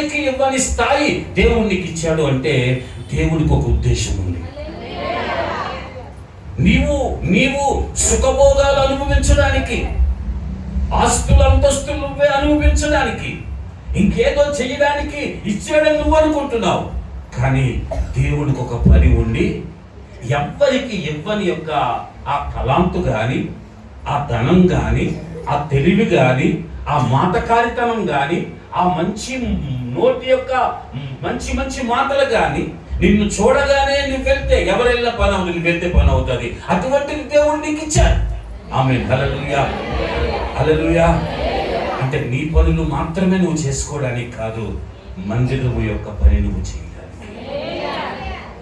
ఎవరికి ఇవ్వని స్థాయి దేవుడికి ఇచ్చాడు అంటే దేవుడికి ఒక ఉద్దేశం ఉంది. నీవు నీవు సుఖభోగాలు అనుభవించడానికి ఆస్తులు అంతస్తులు నువ్వే అనుభవించడానికి ఇంకేదో చేయడానికి ఇచ్చాడని నువ్వు అనుకుంటున్నావు. కానీ దేవుడికి ఒక పని ఉండి ఎవ్వరికి ఇవ్వని యొక్క ఆ కలాంతు కానీ ఆ ధనం కానీ ఆ తెలివి కానీ ఆ మాటకారితనం కానీ ఆ మంచి నోటి యొక్క మంచి మంచి మాటలు కానీ నిన్ను చూడగానే నువ్వు వెళ్తే ఎవరెళ్ళ పని అవుతుంది నువ్వు వెళ్తే పని అవుతుంది అటువంటిది దేవుడు నీకు ఇచ్చాడు. ఆమె హలలుయా హలలుయా అంటే నీ పనులు మాత్రమే నువ్వు చేసుకోవడానికి కాదు మందిరము యొక్క పని నువ్వు చేయాలి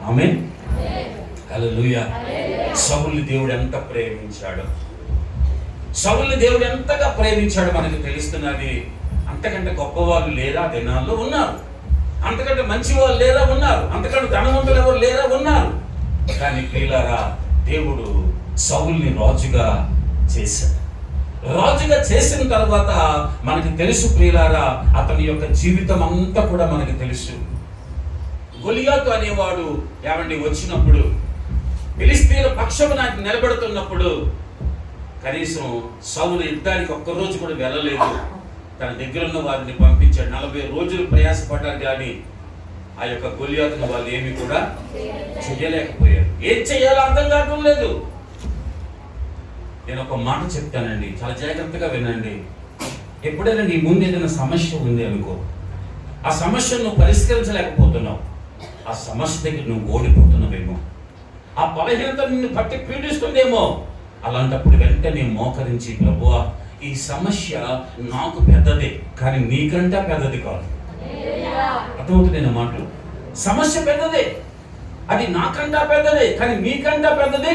ఆమె హలలుయా సౌల్ని దేవుడు ఎంత ప్రేమించాడు? సౌల్ని దేవుడు ఎంతగా ప్రేమించాడు మనకు తెలుస్తున్నది? అంతకంటే గొప్పవాళ్ళు లేరా దినాల్లో ఉన్నారు. అంతకంటే మంచి వాళ్ళు లేదా ఉన్నారు. అంతకంటే ధనవంతులు ఎవరు లేరా ఉన్నారు. కానీ ప్రియులారా దేవుడు సౌల్ని రాజుగా చేశాడు. రాజుగా చేసిన తర్వాత మనకి తెలుసు ప్రియులారా అతని యొక్క జీవితం అంతా కూడా మనకి తెలుసు. గొలియాతు అనేవాడు ఏమండి వచ్చినప్పుడు ఫిలిస్తీన్ల పక్షము నాకు నిలబెడుతున్నప్పుడు కనీసం సౌలు యుద్ధానికి ఒక్కరోజు కూడా వెళ్ళలేదు. తన దగ్గర ఉన్న వారిని పంపించాడు. నలభై రోజులు ప్రయాసపడ్డారు కానీ ఆ యొక్క గొలియాతను వాళ్ళు ఏమి కూడా చేయలేకపోయారు ఏం చేయాలో అర్థం కావడం లేదు. నేను ఒక మాట చెప్తానండి. చాలా జాగ్రత్తగా వినండి. ఎప్పుడైనా నీ ముందు ఏదైనా సమస్య ఉంది అనుకో ఆ సమస్యను నువ్వు పరిష్కరించలేకపోతున్నావు. ఆ సమస్య దగ్గర నువ్వు ఓడిపోతున్నావేమో. ఆ బలహీనత నిన్ను పట్టి పీడిస్తుందేమో. అలాంటప్పుడు వెంటనే మోకరించి ప్రభువా ఈ సమస్య నాకు పెద్దదే కానీ నీకంటే పెద్దది కాదు. అర్థమవుతుంది మాటలు? సమస్య పెద్దదే అది నాకంటా పెద్దదే కానీ నీకంటా పెద్దది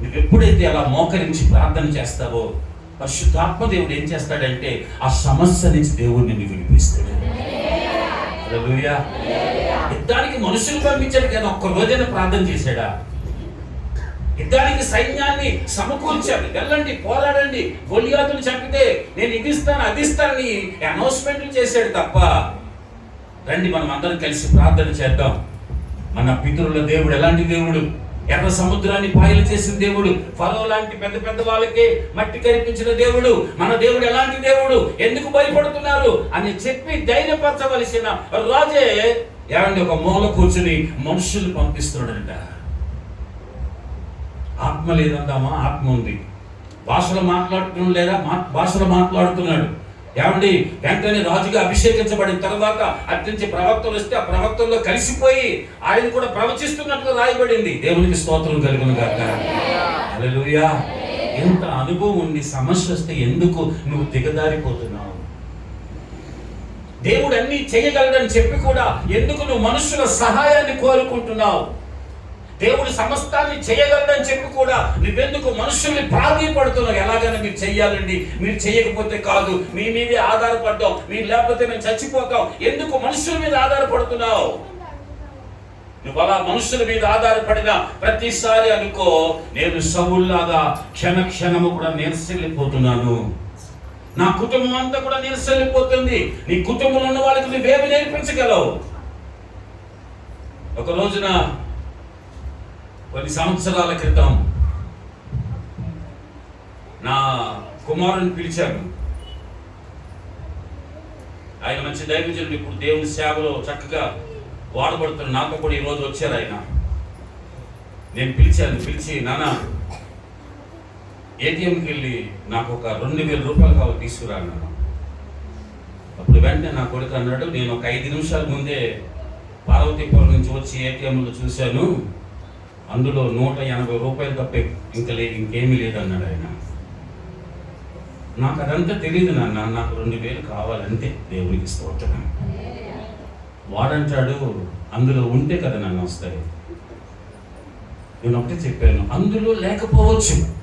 నువ్వు ఎప్పుడైతే అలా మోకరించి ప్రార్థన చేస్తావో పరిశుద్ధాత్మ దేవుడు ఏం చేస్తాడంటే ఆ సమస్య నుంచి దేవుడు నిన్ను విడిపిస్తాడు. హల్లెలూయా. యుద్ధానికి మనుషులు పంపించాడు కానీ ఒక్క రోజైనా ప్రార్థన చేశాడా? యుద్ధానికి సైన్యాన్ని సమకూర్చాడు వెళ్ళండి పోరాడండి. గొలియాతులు చంపితే నేను ఇది ఇస్తాను అది ఇస్తానని అనౌన్స్మెంట్లు చేశాడు తప్ప రండి మనం అందరం కలిసి ప్రార్థన చేద్దాం. మన పితరుల దేవుడు ఎలాంటి దేవుడు? ఎర్ర సముద్రాన్ని పాయలు చేసిన దేవుడు ఫలో లాంటి పెద్ద పెద్ద వాళ్ళకి మట్టి కనిపించిన దేవుడు మన దేవుడు ఎలాంటి దేవుడు? ఎందుకు భయపడుతున్నారు? అని చెప్పి ధైర్యపరచవలసిన రాజే ఏమండి ఒక మూల కూర్చుని మనుషులు పంపిస్తున్నాడంట. ఆత్మ లేదందామా ఆత్మ ఉంది. భాషలు మాట్లాడుతున్నాడు లేదా మా భాషలు మాట్లాడుతున్నాడు. ఏమండి? వెంటనే రాజుగా అభిషేకించబడిన తర్వాత అత్యంత ప్రవక్తలు వస్తే ఆ ప్రవక్తల్లో కలిసిపోయి ఆయన కూడా ప్రవచిస్తున్నట్లు రాయబడింది. దేవునికి స్తోత్రం కలిగిన గాక. అలలుయా ఎంత అనుభవం ఉండి సమస్య వస్తే ఎందుకు నువ్వు దిగదారిపోతున్నావు దేవుడు అన్ని చేయగలడని చెప్పి కూడా ఎందుకు నువ్వు మనుషుల సహాయాన్ని కోరుకుంటున్నావు? దేవుడు సమస్తాన్ని చేయగలడని చెప్పి కూడా నువ్వెందుకు మనుషుల్ని ప్రాధీయపడుతున్నావు ఎలాగైనా మీరు చెయ్యాలండి. మీరు చేయకపోతే కాదు. మీ మీదే ఆధారపడ్డాం మీరు లేకపోతే మేము చచ్చిపోతాం. ఎందుకు మనుషుల మీద ఆధారపడుతున్నావు? నువ్వు అలా మనుషుల మీద ఆధారపడిన ప్రతిసారి అనుకో నేను సవుల్లాగా క్షణ క్షణము కూడా నిరసిల్లిపోతున్నాను. నా కుటుంబం అంతా కూడా నిరసిల్లిపోతుంది. నీ కుటుంబంలో ఉన్న వాళ్ళకి నువ్వేమి నేర్పించగలవు? ఒక రోజున కొన్ని సంవత్సరాల క్రితం నా కుమారుని పిలిచాను ఆయన మంచి దైవజనుడు ఇప్పుడు దేవుని సేవలో చక్కగా వాడబడుతున్న నాతో కూడా ఈరోజు వచ్చారు ఆయన. నేను పిలిచాను పిలిచి నాన్న ఏటీఎంకి వెళ్ళి నాకు ఒక రెండు వేల రూపాయలు కావాలి తీసుకురా అన్నాను. అప్పుడు వెంటనే నా కొడుకు అన్నాడు నేను ఒక ఐదు నిమిషాల ముందే పార్వతీపురం నుంచి వచ్చి ఏటీఎంలో చూశాను. అందులో నూట ఎనభై రూపాయలు తప్ప ఇంకా లేదు ఇంకేమీ లేదన్నాడు ఆయన. నాకు అదంతా తెలియదు నాన్న నాకు రెండు వేలు కావాలంతే దేవుడికి స్తోత్రం. వాడంటాడు అందులో ఉంటే కదా నన్ను వస్తాయి. నేను ఒకటే చెప్పాను అందులో లేకపోవచ్చు.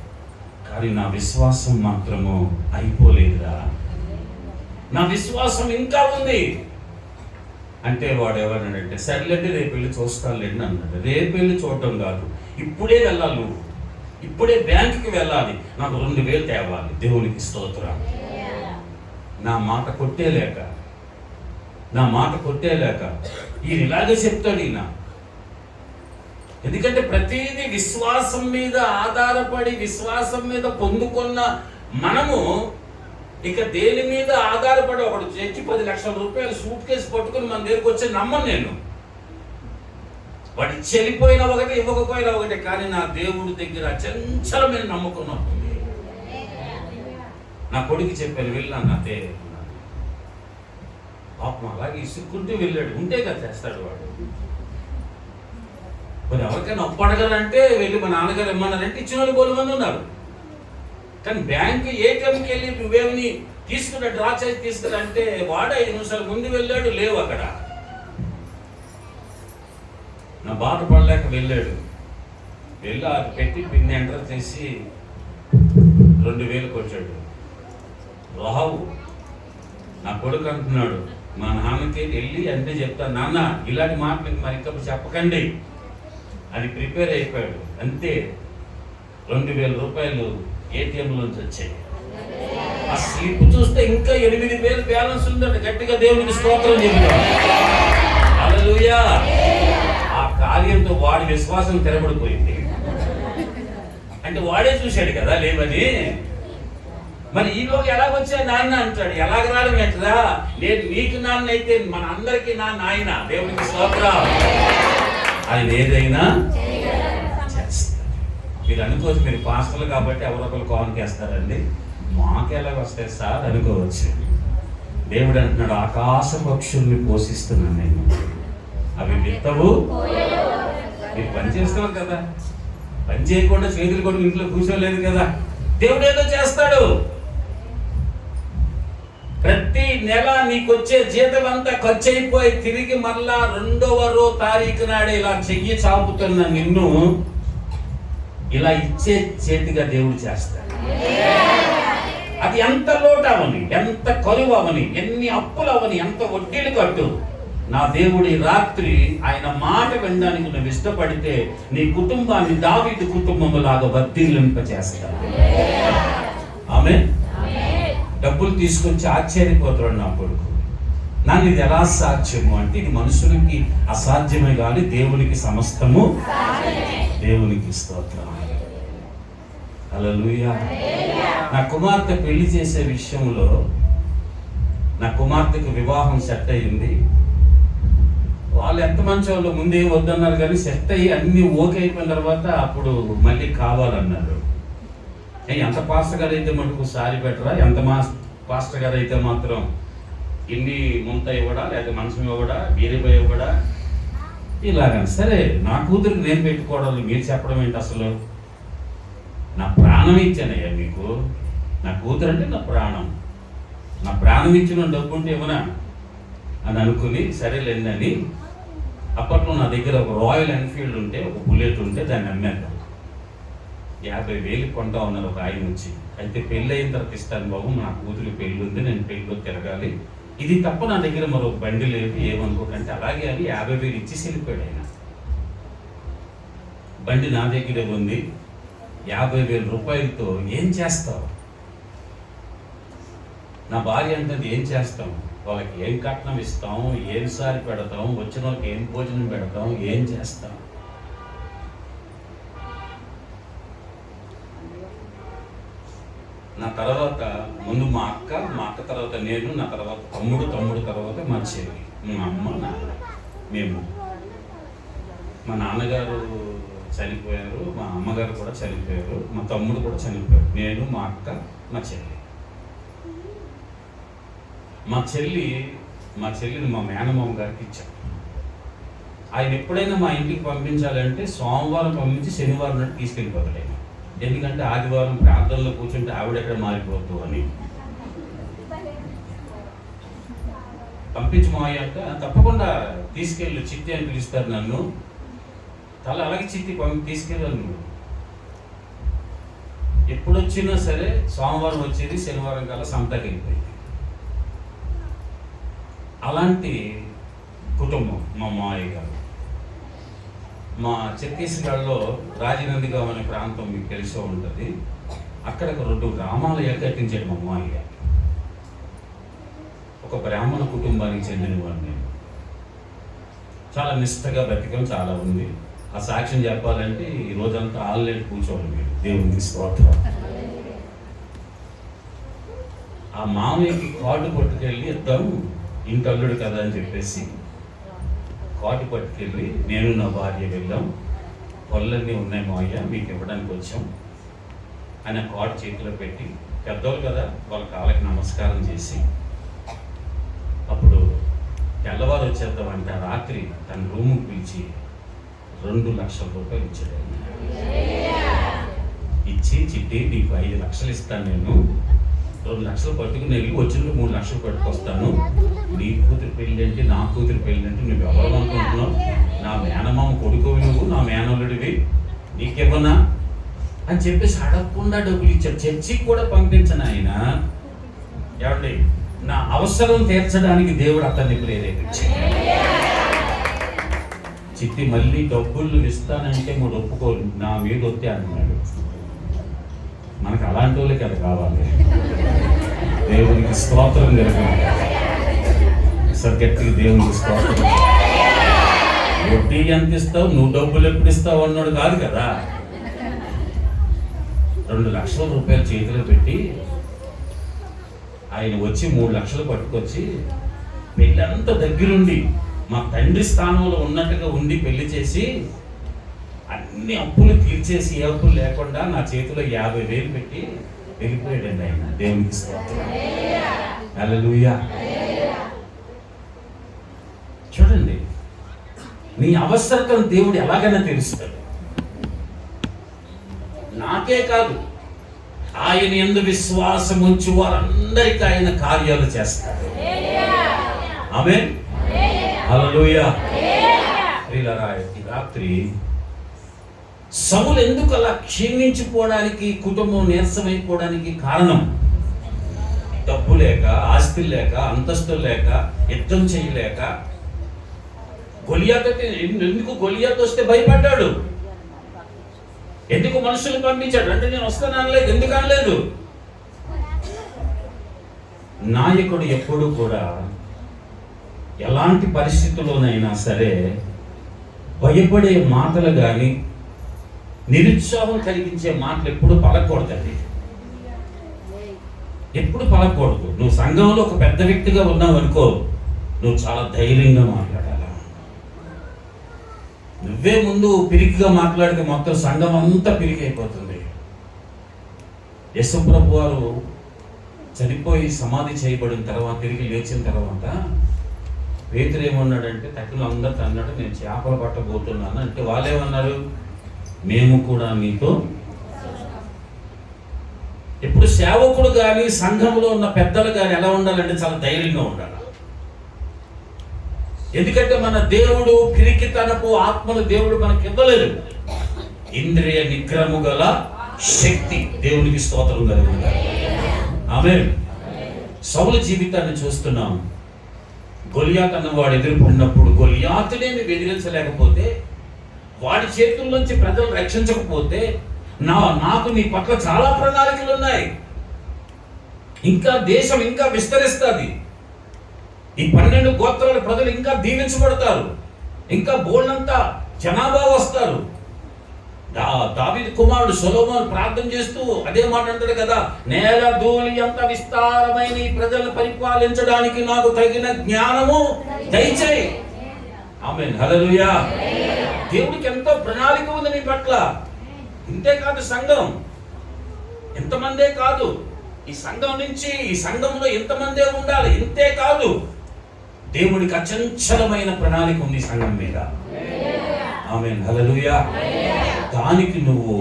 కానీ నా విశ్వాసం మాత్రము అయిపోలేదురా. నా విశ్వాసం ఇంకా ఉంది. అంటే వాడు ఎవరన్నాడంటే సర్లేండి రేపు వెళ్ళి చూస్తానులేండి అన్నాడు. రేపు వెళ్ళి చూడటం కాదు. ఇప్పుడే వెళ్ళాలి నువ్వు. ఇప్పుడే బ్యాంకుకి వెళ్ళాలి. నాకు రెండు వేలు తేవాలి. దేవునికి స్తోత్రం. నా మాట కొట్టేలేక నా మాట కొట్టేలేక ఈయన ఇలాగే చెప్తాడు ఈయన. ఎందుకంటే ప్రతిదీ విశ్వాసం మీద ఆధారపడి విశ్వాసం మీద పొందుకున్న మనము ఇక దేని మీద ఆధారపడి ఒకడు తెచ్చి పది లక్షల రూపాయలు సూట్ కేసు పట్టుకుని మన దగ్గరకు వచ్చి నమ్మను నేను. వాడి చెల్లిపోయిన ఒకటి ఇవ్వకపోయినా ఒకటి కానీ నా దేవుడి దగ్గర చంచలమైన నమ్మకం నాకుంది నా కొడుకు చెప్పాను వెళ్ళాను నా దేవుడు పాపం అలాగే ఇసుక్కుంటూ వెళ్ళాడు. ఉంటే కదా చేస్తాడు వాడు. మరి ఎవరికైనా అప్పు అడగాలంటే వెళ్ళి మా నాన్నగారు ఇమ్మన్నారంటే ఇచ్చిన వాళ్ళు బోలు మంది ఉన్నారు. కానీ బ్యాంక్ ఏటీఎంకి వెళ్ళి నువ్వేమని తీసుకున్న డ్రా చేసి తీసుకురంటే వాడు ఐదు నిమిషాలు ముందు వెళ్ళాడు లేవు అక్కడ. నా బాధ పడలేక వెళ్ళాడు. వెళ్ళి అది పెట్టి పిన్ ఎంటర్ చేసి రెండు వేలకు వచ్చాడు. రావు నా కొడుకు అంటున్నాడు మా నాన్నకి వెళ్ళి అంటే చెప్తాను నాన్న ఇలాంటి మాటలు మరి ఇంకా చెప్పకండి. అది ప్రిపేర్ అయిపోయాడు. అంతే. రెండు వేల రూపాయలు ఏటీఎంలోంచి వచ్చాయి. ఆ స్లిప్ చూస్తే ఇంకా ఎనిమిది వేలు బ్యాలెన్స్ ఉందండి గట్టిగా దేవునికి స్తోత్రం చెబుతాడు హల్లెలూయా. ఆ కార్యంతో వాడి విశ్వాసం తెరబడిపోయింది. అంటే వాడే చూశాడు కదా లేవని మరి ఈలోకి ఎలా వచ్చా నాన్న అంటాడు. ఎలాగ రావడం ఎట్లా నేను నీకు నాన్న అయితే మన అందరికీ నా నాయన. దేవునికి స్తోత్రం. అది ఏదైనా మీరు అనుకోవచ్చు మీరు పాస్టర్లు కాబట్టి ఎవరొకరు కాల్ చేస్తారండి. మాకెలా వస్తాయి సార్? అనుకోవచ్చు. దేవుడు అంటున్నాడు ఆకాశ పక్షుల్ని పోషిస్తున్నాను నేను. అవి విత్తవు. మీరు పని చేస్తున్నారు కదా. పని చేయకుండా చేతులు కూడా ఇంట్లో కూర్చోలేదు కదా. దేవుడు ఏదో చేస్తాడు. ప్రతి నెల నీకు వచ్చే జీతం అంతా ఖర్చు అయిపోయి తిరిగి మళ్ళా రెండవ రో తారీఖు నాడే ఇలా చెయ్యి చాపుతున్న నిన్ను ఇలా ఇచ్చే చేతిగా దేవుడు చేస్తాడు. అది ఎంత లోటు అవని ఎంత కరువు అవని ఎన్ని అప్పులు అవని ఎంత వడ్డీలు కట్టు. నా దేవుడి రాత్రి ఆయన మాట వినడానికి నువ్వు ఇష్టపడితే నీ కుటుంబాన్ని దావీదు కుటుంబం లాగా వర్ధిల్లింప చేస్తాడు ఆమె డబ్బులు తీసుకొచ్చి ఆశ్చర్యపోతాడు నా కొడుకు. నన్ను ఇది ఎలా సాధ్యము అంటే ఇది మనుషులకి అసాధ్యమే కానీ దేవునికి సమస్తము దేవునికి స్తోత్రం. హల్లెలూయా. నా కుమార్తె పెళ్ళి చేసే విషయంలో నా కుమార్తెకు వివాహం సెట్ అయ్యింది వాళ్ళు ఎంత మంచి వాళ్ళు ముందే వద్దన్నారు కానీ సెట్ అయ్యి అన్ని ఓకే అయిపోయిన తర్వాత అప్పుడు మళ్ళీ కావాలన్నారు. ఎంత పాస్టర్ గారు అయితే మటుకు సారి పెట్టరా? ఎంత మా పాస్టర్ గారు అయితే మాత్రం ఇన్ని ముంత ఇవ్వడా? లేకపోతే మనసం ఇవ్వడా? వీరిపై ఇవ్వడా? ఇలాగా సరే నా కూతురికి నేను పెట్టుకోవడం మీరు చెప్పడం ఏంటి అసలు? నా ప్రాణం ఇచ్చానయ్యా మీకు. నా కూతురు అంటే నా ప్రాణం. నా ప్రాణం ఇచ్చిన డబ్బు ఉంటే ఏమన్నా? అని అనుకుని సరేలేండి అని అప్పట్లో నా దగ్గర ఒక రాయల్ ఎన్ఫీల్డ్ ఉంటే ఒక బుల్లెట్ ఉంటే దాన్ని అమ్మాను. యాభై వేలు కొంటా ఉన్నారు ఒక ఆయన వచ్చి. అయితే పెళ్ళి అయిన తర్వాత ఇస్తాను బాబు నా కూతురు పెళ్ళి ఉంది నేను పెళ్ళిలో తిరగాలి. ఇది తప్ప నా దగ్గర మరో బండి లేదు ఏమనుకోకంటే అలాగే అని యాభై వేలు ఇచ్చి వెళ్ళిపోయాడు ఆయన. బండి నా దగ్గరే ఉంది. యాభై వేల రూపాయలతో ఏం చేస్తావు? నా భార్య అంటే ఏం చేస్తాం? వాళ్ళకి ఏం కట్నం ఇస్తాం? ఏం సారి పెడతాం? వచ్చిన వాళ్ళకి ఏం భోజనం పెడతాం? ఏం చేస్తాం? నా తర్వాత ముందు మా అక్క మా అక్క తర్వాత నేను నా తర్వాత తమ్ముడు తమ్ముడు తర్వాత మా చెల్లి మా అమ్మ నాన్న మేము. మా నాన్నగారు చనిపోయారు మా అమ్మగారు కూడా చనిపోయారు మా తమ్ముడు కూడా చనిపోయారు. నేను మా అక్క మా చెల్లి. మా చెల్లి మా చెల్లిని మా మేనమామ గారికి ఇచ్చాం. ఆయన ఎప్పుడైనా మా ఇంటికి పంపించాలంటే సోమవారం పంపించి శనివారం నాడు తీసుకెళ్ళిపోతాడు ఆయన. ఎందుకంటే ఆదివారం ప్రాంతంలో కూర్చుంటే ఆవిడ ఎక్కడ మారిపోతూ అని. పంపించి మాయ తప్పకుండా తీసుకెళ్ళి చిత్తి అని పిలుస్తారు నన్ను. తల అలాగే చిత్తి పంపి తీసుకెళ్ళాలి నువ్వు. ఎప్పుడు వచ్చినా సరే సోమవారం వచ్చేది శనివారం కల్లా సంతకైపోయింది అలాంటి కుటుంబం మా మావయ్య గారు. మా ఛత్తీస్గఢ్లో రాజనందిగాం అనే ప్రాంతం మీకు తెలిసే ఉంటుంది. అక్కడ ఒక రెండు గ్రామాలు ఏకట్టించాడు మా మావయ్య గారు. ఒక బ్రాహ్మణ కుటుంబానికి చెందినవాడు నేను. చాలా నిష్టగా బ్రతికం చాలా ఉంది. ఆ సాక్ష్యం చెప్పాలంటే ఈ రోజంతా ఆన్లైన్ కూర్చోవాలి మీరు. దేవునికి స్తోత్రం. ఆ మామయ్యకి కార్డు పట్టుకెళ్ళి ఇద్దరు ఇంటి అల్లుడు కదా అని చెప్పేసి కార్డు పట్టుకెళ్ళి నేను నా భార్య వెళ్ళాం. పళ్ళన్నీ ఉన్నాయి మావయ్య మీకు ఇవ్వడానికి వచ్చాం. అని ఆ కార్డు చేతిలో పెట్టి పెద్దవాళ్ళు కదా వాళ్ళ కాళ్ళకి నమస్కారం చేసి అప్పుడు తెల్లవారు వచ్చేద్దామంటే రాత్రి తన రూముకి పిలిచి రెండు లక్షల రూపాయలు ఇచ్చాడు. ఇచ్చి చిట్టి నీకు ఐదు లక్షలు ఇస్తాను నేను. రెండు లక్షలు పట్టుకుని వెళ్ళి వచ్చిన మూడు లక్షలు పట్టుకొస్తాను. నీ కూతురు పెళ్ళి అంటే నా కూతురు పెళ్ళి అంటే నువ్వు ఎవరు అనుకుంటున్నావు? నా మేనమామ కొడుకు నువ్వు నా మేనల్లుడివి. నీకివ్వనా అని చెప్పేసి అడగకుండా డబ్బులు ఇచ్చాడు. చర్చికి కూడా పంపించను ఆయన. ఏమండి? నా అవసరం తీర్చడానికి దేవుడు అతన్ని ప్రేరేపించాడు. చిట్టి మళ్ళీ డబ్బులు ఇస్తానంటే మూడు ఒప్పుకోరు. నా మీద వస్తే అంటున్నాడు. మనకు అలాంటి వాళ్ళకి అది కావాలి. దేవునికి స్తోత్రం జరగాలి. సార్ గట్టిగా దేవునికి స్తోత్రం. వడ్డీ ఎంత ఇస్తావు? నువ్వు డబ్బులు ఎప్పుడు ఇస్తావు అన్నాడు కాదు కదా. రెండు లక్షల రూపాయలు చేతిలో పెట్టి ఆయన వచ్చి మూడు లక్షలు పట్టుకొచ్చి పెళ్ళంతా దగ్గరుండి మా తండ్రి స్థానంలో ఉన్నట్టుగా ఉండి పెళ్ళి చేసి అన్ని అప్పులు తీర్చేసి ఏ అప్పులు లేకుండా నా చేతిలో యాభై వేలు పెట్టి వెళ్ళిపోయాడండి ఆయన. దేవునికి హల్లెలూయా. చూడండి నీ అవసరతను దేవుడు ఎలాగైనా తెలుస్తాడు. నాకే కాదు ఆయన ఎందు విశ్వాసం ఉంచి వారందరికీ ఆయన కార్యాలు చేస్తాడు. ఆమె ఈ రాత్రి సవులు ఎందుకు అలా క్షీణించిపోవడానికి కుటుంబం నీరసమైపోవడానికి కారణం? డబ్బు లేక ఆస్తి లేక అంతస్తులు లేక యుద్ధం చేయలేక. గొలియాత ఎందుకు గొలియాత వస్తే భయపడ్డాడు? ఎందుకు మనుషులు పంపించాడు? అంటే నేను వస్తాను అనలేదు ఎందుకు అనలేదు? నాయకుడు ఎప్పుడు కూడా ఎలాంటి పరిస్థితుల్లోనైనా సరే భయపడే మాటలు కానీ నిరుత్సాహం కలిగించే మాటలు ఎప్పుడు పలకూడదండి. ఎప్పుడు పలకూడదు. నువ్వు సంఘంలో ఒక పెద్ద వ్యక్తిగా ఉన్నావు అనుకో నువ్వు చాలా ధైర్యంగా మాట్లాడాలా? నువ్వే ముందు పిరికిగా మాట్లాడితే మొత్తం సంఘం అంతా పిరికి అయిపోతుంది యశుప్రభు వారు చనిపోయి సమాధి చేయబడిన తర్వాత తిరిగి లేచిన తర్వాత పేతులు ఏమన్నాడంటే తక్కువ అందరితో అన్నట్టు నేను చేపలు పట్టబోతున్నాను అంటే వాళ్ళేమన్నారు? మేము కూడా మీతో ఇప్పుడు సేవకుడు కానీ సంఘంలో ఉన్న పెద్దలు కానీ ఎలా ఉండాలంటే చాలా ధైర్యంగా ఉండాలి. ఎందుకంటే మన దేవుడు పిరికితనపు ఆత్మల దేవుడు మనకి ఇవ్వలేదు ఇంద్రియ నిగ్రహము గల శక్తి దేవునికి స్తోత్రం కలుగుతుంది ఆమె సౌల జీవితాన్ని చూస్తున్నాం. గొలియాత్ అన్నవాడు ఎదుర్కొన్నప్పుడు గొలియాతులేమి బెదిరించలేకపోతే వాడి చేతుల్లోంచి ప్రజలు రక్షించకపోతే నా నాకు నీ పట్ల చాలా ప్రణాళికలు ఉన్నాయి ఇంకా దేశం ఇంకా విస్తరిస్తుంది. ఈ పన్నెండు గోత్రాల ప్రజలు ఇంకా దీవించబడతారు. ఇంకా బోల్డంతా జనాభా వస్తారు. దావీదు కుమారుడు సొలోమోన్ ప్రార్థన చేస్తూ అదే మాట అంటాడు కదా నేల ధూళి అంత విస్తారమైన ఈ ప్రజలను పరిపాలించడానికి నాకు తగిన జ్ఞానము దయచేయి. ఆమె హలలుయా దేవుడికి ఎంతో ప్రణాళిక ఉంది నీ పట్ల. ఇంతే కాదు సంఘం. ఎంతమందే కాదు ఈ సంఘం నుంచి ఈ సంఘంలో ఎంతమందే ఉండాలి ఇంతే కాదు. దేవుడికి అచంచలమైన ప్రణాళిక ఉంది సంఘం మీద. ఆమె హల్లెలూయా. దానికి నువ్వు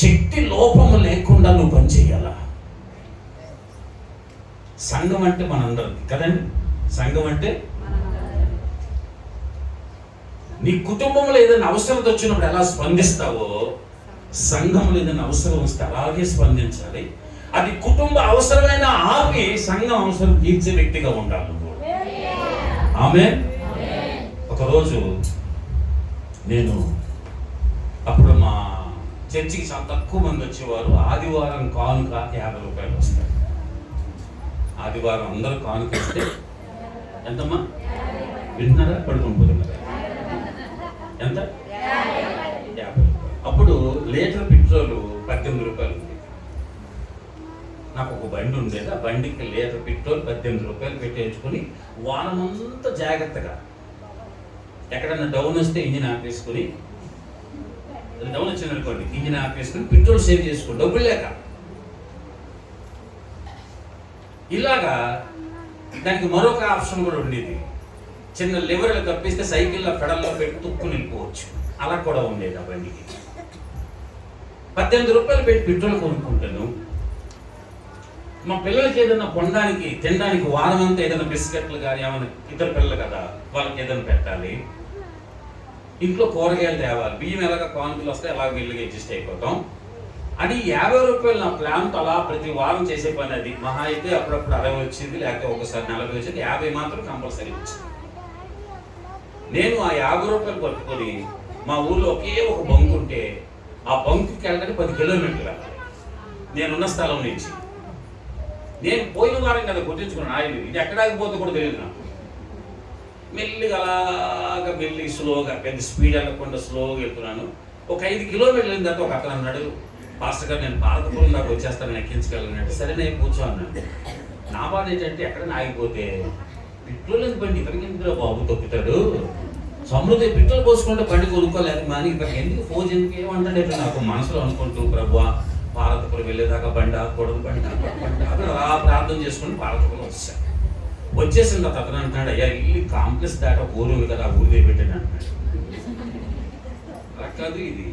శక్తి లోపము లేకుండా నువ్వు పనిచేయాల సంఘం అంటే మనందరికి కదండి? సంఘం అంటే నీ కుటుంబంలో ఏదైనా అవసరత వచ్చినప్పుడు ఎలా స్పందిస్తావో సంఘంలో ఏదైనా అవసరం వస్తే అలాగే స్పందించాలి. అది కుటుంబ అవసరమైన ఆపి సంఘం అవసరం తీర్చే వ్యక్తిగా ఉండాలి ఆమె ఒకరోజు నేను అప్పుడు మా చర్చికి చాలా తక్కువ మంది వచ్చేవారు. ఆదివారం కానుక యాభై రూపాయలు వస్తాయి. ఆదివారం అందరూ కానుకొస్తే ఎంతమ్మా? వింటున్నారా పడుకుంటున్నారా ఎంత? యాభై అప్పుడు లీటర్ పెట్రోల్ పద్దెనిమిది రూపాయలు ఉంది. నాకు ఒక బండి ఉండేది. ఆ బండికి లీటర్ పెట్రోల్ పద్దెనిమిది రూపాయలు పెట్టేసుకుని వానమంతా జాగ్రత్తగా ఎక్కడన్నా డౌన్ వస్తే ఇంజిన్ ఆపేసుకుని డౌన్ వచ్చింది అనుకోండి ఇంజిన్ ఆపేసుకుని పెట్రోల్ సేవ్ చేసుకో డబ్బులు లేక. ఇలాగా దానికి మరొక ఆప్షన్ కూడా ఉండేది. చిన్న లివర్లు తప్పిస్తే సైకిల్లో పెడల్లో పెట్టి తుక్కు నిలిపోవచ్చు అలా కూడా ఉండేది ఆ బండికి. పద్దెనిమిది రూపాయలు పెట్టి పెట్రోల్ కొనుక్కుంటాను. మా పిల్లలకి ఏదైనా కొనడానికి తినడానికి వారం అంతా ఏదైనా బిస్కెట్లు కానీ ఏమైనా ఇద్దరు పిల్లలు కదా వాళ్ళకి ఏదైనా పెట్టాలి. ఇంట్లో కూరగాయలు తేవాలి. బియ్యం ఎలాగ కానుకలు వస్తే అలా వీళ్ళకి అడ్జస్ట్ అయిపోతాం. అది యాభై రూపాయలు నా ప్లాన్తో అలా ప్రతి వారం చేసే పని అది. మహా అయితే అప్పుడప్పుడు అరవై వచ్చింది లేకపోతే ఒకసారి నలభై వచ్చింది యాభై మాత్రం కంపల్సరీ వచ్చింది. నేను ఆ యాభై రూపాయలు పట్టుకొని మా ఊర్లో ఒకే ఒక బంకు ఉంటే ఆ బంక్కి వెళ్ళడానికి పది కిలోమీటర్లు వెళ్ళాలి. నేనున్న స్థలం నుంచి. నేను పోయిన వారం కదా గుర్తించుకున్నాను. ఆయన ఇది ఎక్కడ ఆగిపోతే కూడా తెలియదు నాకు. మెల్లిగా అలాగా మెల్లి స్లోగా పెద్ద స్పీడ్ వెళ్ళకుండా స్లోగా వెళ్తున్నాను. ఒక ఐదు కిలోమీటర్లు వెళ్ళిన తర్వాత ఒక అతను అన్నాడు పాస్టర్ గారు నేను భారతపురం దాకా వచ్చేస్తాను నేను ఎక్కించగలను సరే నేను కూర్చో అన్నాడు. నా బాధ ఏంటంటే ఎక్కడైనా ఆగిపోతే పెట్రోల్ లేని బండి ఇతనికి ఎందుకు బాబు తొక్కుతాడు. సమృద్ధి పెట్రోల్ పోసుకుంటే బండి కొనుక్కోలేదు మరి ఇతనికి ఎందుకు ఫోన్ ఎందుకు ఏమంటాడు నాకు మనసులో అనుకుంటూ ప్రభు భారతపురం వెళ్ళేదాకా బండి ఆకూడదు బండి ఆకూడదు బండి ఆగకూడదు. అలా ప్రార్థన చేసుకుని భారతపురం వచ్చాను వచ్చేసిన తర్వాత అతను అంటున్నాడు అయ్యా ఇల్లు కాంప్లెక్స్ దాకా ఊరు ఉంది కదా ఆ ఊరు పెట్టాను అంటున్నాడు. అలా కాదు ఇది.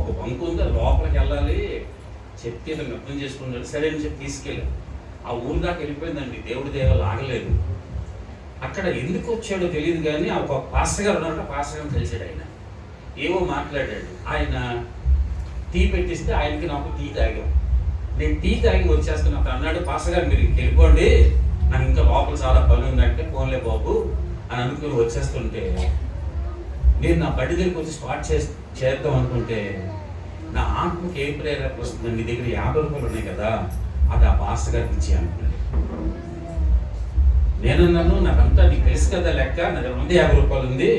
ఒక బంకు ఉంది లోపలికి వెళ్ళాలి చెప్తే మెప్పం అర్థం చేసుకున్నాడు సరే అని చెప్పి తీసుకెళ్ళాను ఆ ఊరు దాకా వెళ్ళిపోయిందండి దేవుడి దేవాలు ఆగలేదు అక్కడ ఎందుకు వచ్చాడో తెలియదు కానీ ఆ ఒక పాస్టర్ గారు ఉన్నారంటే పాస్టర్ గారు తెలిసాడు ఆయన. ఏవో మాట్లాడాడు. ఆయన టీ పెట్టిస్తే ఆయనకి నాకు టీ తాగాం. నేను టీ తాగి వచ్చేస్తున్నా. అన్నాడు పాస్టర్ గారు మీరు వెళ్ళిపోండి. నాకు ఇంకా లోపల చాలా పని ఉందంటే ఫోన్లే బాబు అని అనుకుని వచ్చేస్తుంటే నేను నా బడి దగ్గరికి వచ్చి స్టార్ట్ చే చేద్దాం అనుకుంటే నా ఆత్మకి ఏం ప్రేరణ వస్తుంది నీ దగ్గర యాభై రూపాయలు ఉన్నాయి కదా అది ఆ పాస్టర్ గారికి ఇచ్చి అనుకున్నాను నేనన్నాను నాకంతా నీకు తెలుసు కదా లెక్క నా దగ్గర ఉంది యాభై రూపాయలు ఉంది.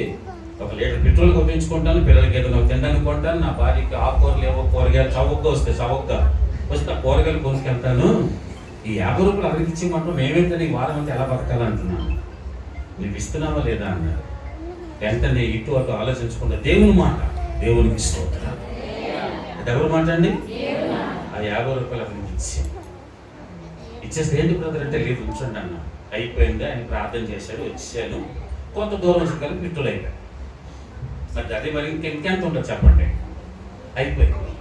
ఒక లీటర్ పెట్రోల్ కొట్టించుకుంటాను పిల్లలకి ఏదైనా తినడానికి కొంటాను నా భార్యకి ఆకుకూరలు ఏవో కూరగాయలు చౌకగా వస్తాయి చౌకగా వస్తే కూరగాయలు కొనుక్కెళ్తాను. ఈ యాభై రూపాయలు అక్కడికి ఇచ్చేయమంటాం మేమేంటే నీ వారం అంతా ఎలా బతకాలంటున్నాను నువ్వు ఇస్తున్నావా లేదా అన్నారు. వెంటనే ఇటు అటు ఆలోచించకుండా దేవుని మాట దేవునికి స్తోత్రం. అంటే ఎవరు మాట అండి? ఆ యాభై రూపాయలు అక్కడికి ఇచ్చి? ఇచ్చేస్తే ఏంటి బ్రదర్ అంటే లేదు ఉంచండి అన్న. అయిపోయింది ఆయన ప్రార్థన చేశాడు వచ్చాను. కొంత దూరం వచ్చి కలిపి పిట్టులు అయిపోయాడు మరి అదే మరి ఇంకెంత ఉంటుంది చెప్పండి. అయిపోయింది.